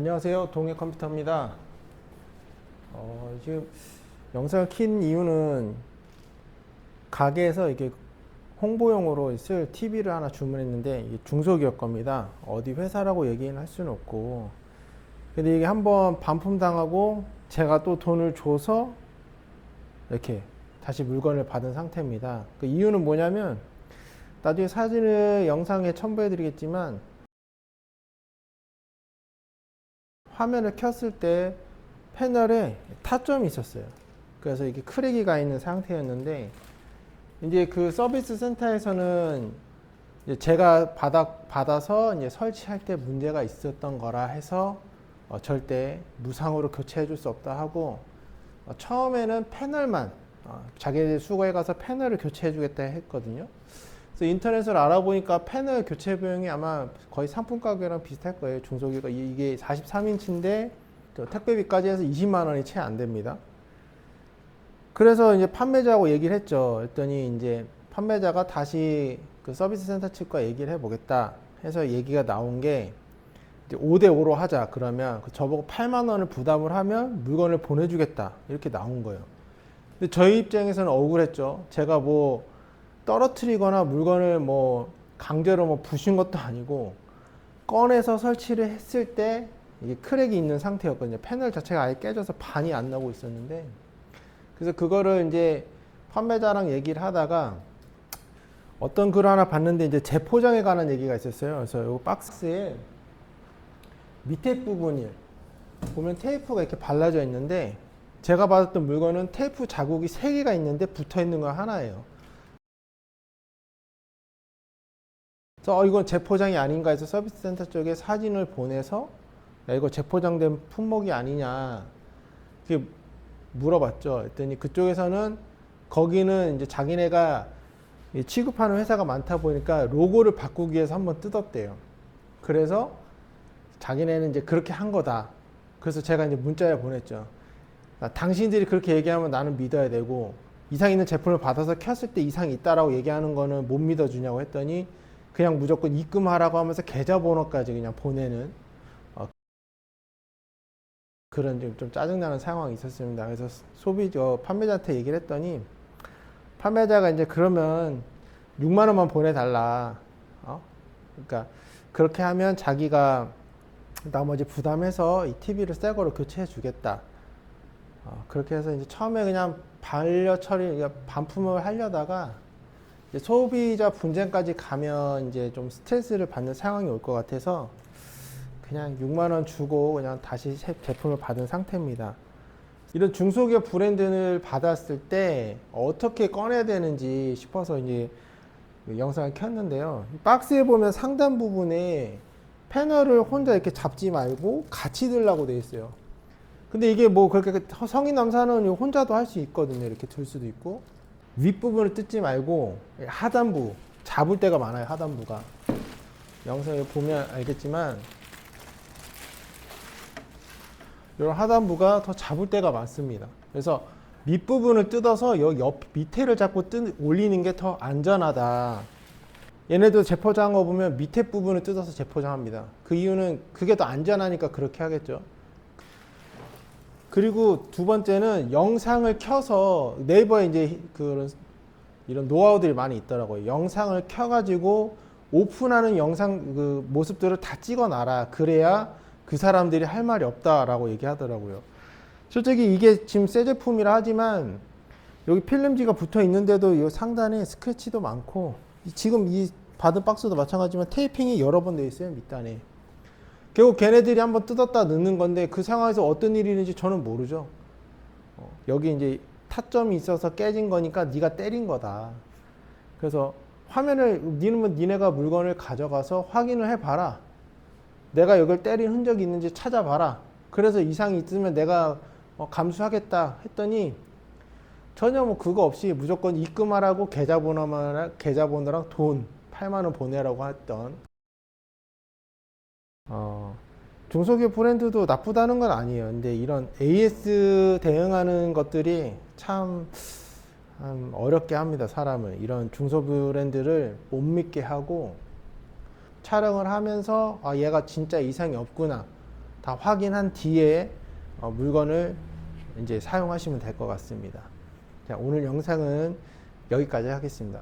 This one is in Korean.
안녕하세요. 동해 컴퓨터입니다. 어, 지금 영상을 킨 이유는 가게에서 이게 홍보용으로 쓸 TV를 하나 주문했는데 중소기업 겁니다. 어디 회사라고 얘기는 할 수는 없고. 근데 이게 한번 반품 당하고 제가 또 돈을 줘서 이렇게 다시 물건을 받은 상태입니다. 그 이유는 뭐냐면 나중에 사진을 영상에 첨부해 드리겠지만 화면을 켰을 때 패널에 타점이 있었어요. 그래서 이게 크랙이 가 있는 상태였는데 이제 그 서비스 센터에서는 제가 받아, 받아서 이제 설치할 때 문제가 있었던 거라 해서 어, 절대 무상으로 교체해 줄 수 없다 하고 어, 처음에는 패널만 어, 자기들 수거해 가서 패널을 교체해 주겠다 했거든요. 그래서 인터넷을 알아보니까 패널 교체 비용이 아마 거의 상품 가격이랑 비슷할 거예요. 중소기가 이게 43인치인데 택배비까지 해서 20만 원이 채 안 됩니다. 그래서 이제 판매자하고 얘기를 했죠. 했더니 이제 판매자가 다시 그 서비스 센터 측과 얘기를 해보겠다 해서 얘기가 나온 게 5대 5로 하자. 그러면 그 저보고 8만 원을 부담을 하면 물건을 보내주겠다. 이렇게 나온 거예요. 근데 저희 입장에서는 억울했죠. 제가 뭐 떨어뜨리거나 물건을 뭐 강제로 뭐 부신 것도 아니고 꺼내서 설치를 했을 때 이게 크랙이 있는 상태였거든요. 패널 자체가 아예 깨져서 반이 안 나고 있었는데 그래서 그거를 이제 판매자랑 얘기를 하다가 어떤 글 하나 봤는데 이제 재포장에 관한 얘기가 있었어요. 그래서 이 박스에 밑에 부분이 보면 테이프가 이렇게 발라져 있는데 제가 받았던 물건은 테이프 자국이 3개가 있는데 붙어 있는 거 하나예요. 그래서 어, 이건 재포장이 아닌가 해서 서비스 센터 쪽에 사진을 보내서 야, 이거 재포장된 품목이 아니냐 이렇게 물어봤죠. 했더니 그쪽에서는 거기는 이제 자기네가 이 취급하는 회사가 많다 보니까 로고를 바꾸기 위해서 한번 뜯었대요. 그래서 자기네는 이제 그렇게 한 거다. 그래서 제가 이제 문자를 보냈죠. 아, 당신들이 그렇게 얘기하면 나는 믿어야 되고 이상 있는 제품을 받아서 켰을 때 이상이 있다라고 얘기하는 거는 못 믿어주냐고 했더니 그냥 무조건 입금하라고 하면서 계좌번호까지 그냥 보내는 어, 그런 좀, 좀 짜증나는 상황이 있었습니다. 그래서 소비 저 판매자한테 얘기를 했더니 판매자가 이제 그러면 6만 원만 보내달라. 어? 그러니까 그렇게 하면 자기가 나머지 부담해서 이 TV를 새 거로 교체해 주겠다. 어, 그렇게 해서 이제 처음에 그냥 반려 처리, 그러니까 반품을 하려다가 소비자 분쟁까지 가면 이제 좀 스트레스를 받는 상황이 올 것 같아서 그냥 6만 원 주고 그냥 다시 새 제품을 받은 상태입니다. 이런 중소기업 브랜드를 받았을 때 어떻게 꺼내야 되는지 싶어서 이제 영상을 켰는데요. 이 박스에 보면 상단 부분에 패널을 혼자 이렇게 잡지 말고 같이 들라고 되어 있어요. 근데 이게 뭐 그렇게 성인 남사는 혼자도 할 수 있거든요. 이렇게 들 수도 있고 윗부분을 뜯지 말고 하단부 잡을 때가 많아요. 하단부가 영상을 보면 알겠지만 이런 하단부가 더 잡을 때가 많습니다. 그래서 밑부분을 뜯어서 여기 옆 밑에를 잡고 뜯, 올리는 게 더 안전하다. 얘네도 재포장한 거 보면 밑에 부분을 뜯어서 재포장합니다. 그 이유는 그게 더 안전하니까 그렇게 하겠죠. 그리고 두 번째는 영상을 켜서 네이버에 이제 그런 이런 노하우들이 많이 있더라고요. 영상을 켜가지고 오픈하는 영상 그 모습들을 다 찍어놔라. 그래야 그 사람들이 할 말이 없다라고 얘기하더라고요. 솔직히 이게 지금 새 제품이라 하지만 여기 필름지가 붙어 있는데도 이 상단에 스크래치도 많고 지금 이 받은 박스도 마찬가지지만 테이핑이 여러 번 돼 있어요 밑단에. 결국 걔네들이 한번 뜯었다 넣는 건데 그 상황에서 어떤 일이 있는지 저는 모르죠. 어, 여기 이제 타점이 있어서 깨진 거니까 네가 때린 거다. 그래서 화면을 니는 니네가 물건을 가져가서 확인을 해봐라. 내가 여기를 때린 흔적이 있는지 찾아봐라. 그래서 이상이 있으면 내가 어, 감수하겠다 했더니 전혀 뭐 그거 없이 무조건 입금하라고 계좌번호만 계좌번호랑 돈 8만 원 보내라고 했던 어, 중소기업 브랜드도 나쁘다는 건 아니에요. 근데 이런 AS 대응하는 것들이 참, 참 어렵게 합니다. 사람을 이런 중소 브랜드를 못 믿게 하고 촬영을 하면서 아 얘가 진짜 이상이 없구나 다 확인한 뒤에 어, 물건을 이제 사용하시면 될 것 같습니다. 자, 오늘 영상은 여기까지 하겠습니다.